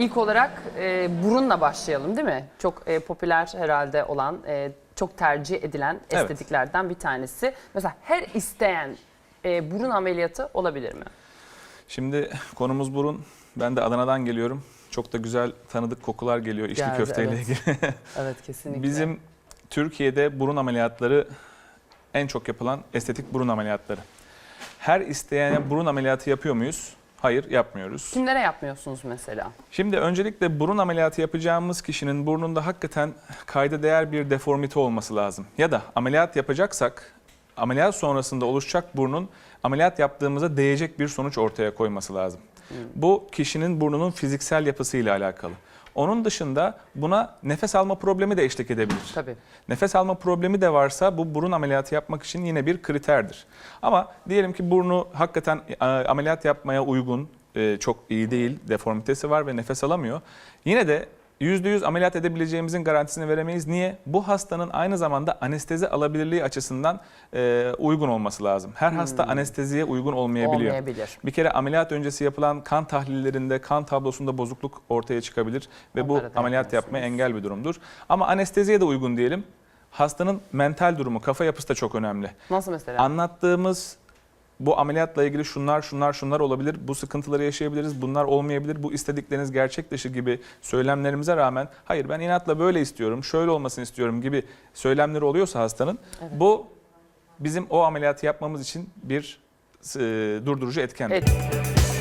İlk olarak e, burunla başlayalım değil mi? Çok e, popüler herhalde olan, e, çok tercih edilen Evet. estetiklerden bir tanesi. Mesela her isteyen e, burun ameliyatı olabilir mi? Şimdi konumuz burun. Ben de Adana'dan geliyorum. Çok da güzel tanıdık kokular geliyor içli Geldi, köfteyle evet. ilgili. Evet kesinlikle. Bizim Türkiye'de burun ameliyatları en çok yapılan estetik burun ameliyatları. Her isteyene burun ameliyatı yapıyor muyuz? Hayır, yapmıyoruz. Kimlere yapmıyorsunuz mesela? Şimdi öncelikle burun ameliyatı yapacağımız kişinin burnunda hakikaten kayda değer bir deformite olması lazım. Ya da ameliyat yapacaksak ameliyat sonrasında oluşacak burnun ameliyat yaptığımızda değecek bir sonuç ortaya koyması lazım. Bu kişinin burnunun fiziksel yapısıyla alakalı. Onun dışında buna nefes alma problemi de eşlik edebilir. Tabii. Nefes alma problemi de varsa bu burun ameliyatı yapmak için yine bir kriterdir. Ama diyelim ki burnu hakikaten e, ameliyat yapmaya uygun, e, çok iyi değil, deformitesi var ve nefes alamıyor. Yine de %100 ameliyat edebileceğimizin garantisini veremeyiz. Niye? Bu hastanın aynı zamanda anestezi alabilirliği açısından e, uygun olması lazım. Her hasta anesteziye uygun olmayabiliyor. Olmayabilir. Bir kere ameliyat öncesi yapılan kan tahlillerinde, kan tablosunda bozukluk ortaya çıkabilir ve bu Onlara da ameliyat yapmaya engel bir durumdur. Ama anesteziye de uygun diyelim. Hastanın mental durumu, kafa yapısı da çok önemli. Nasıl mesela? Anlattığımız bu ameliyatla ilgili şunlar şunlar şunlar olabilir. Bu sıkıntıları yaşayabiliriz. Bunlar olmayabilir. Bu istedikleriniz gerçek dışı gibi söylemlerimize rağmen hayır ben inatla böyle istiyorum, şöyle olmasını istiyorum gibi söylemleri oluyorsa hastanın bu bizim o ameliyatı yapmamız için bir e, durdurucu etkendir. Evet.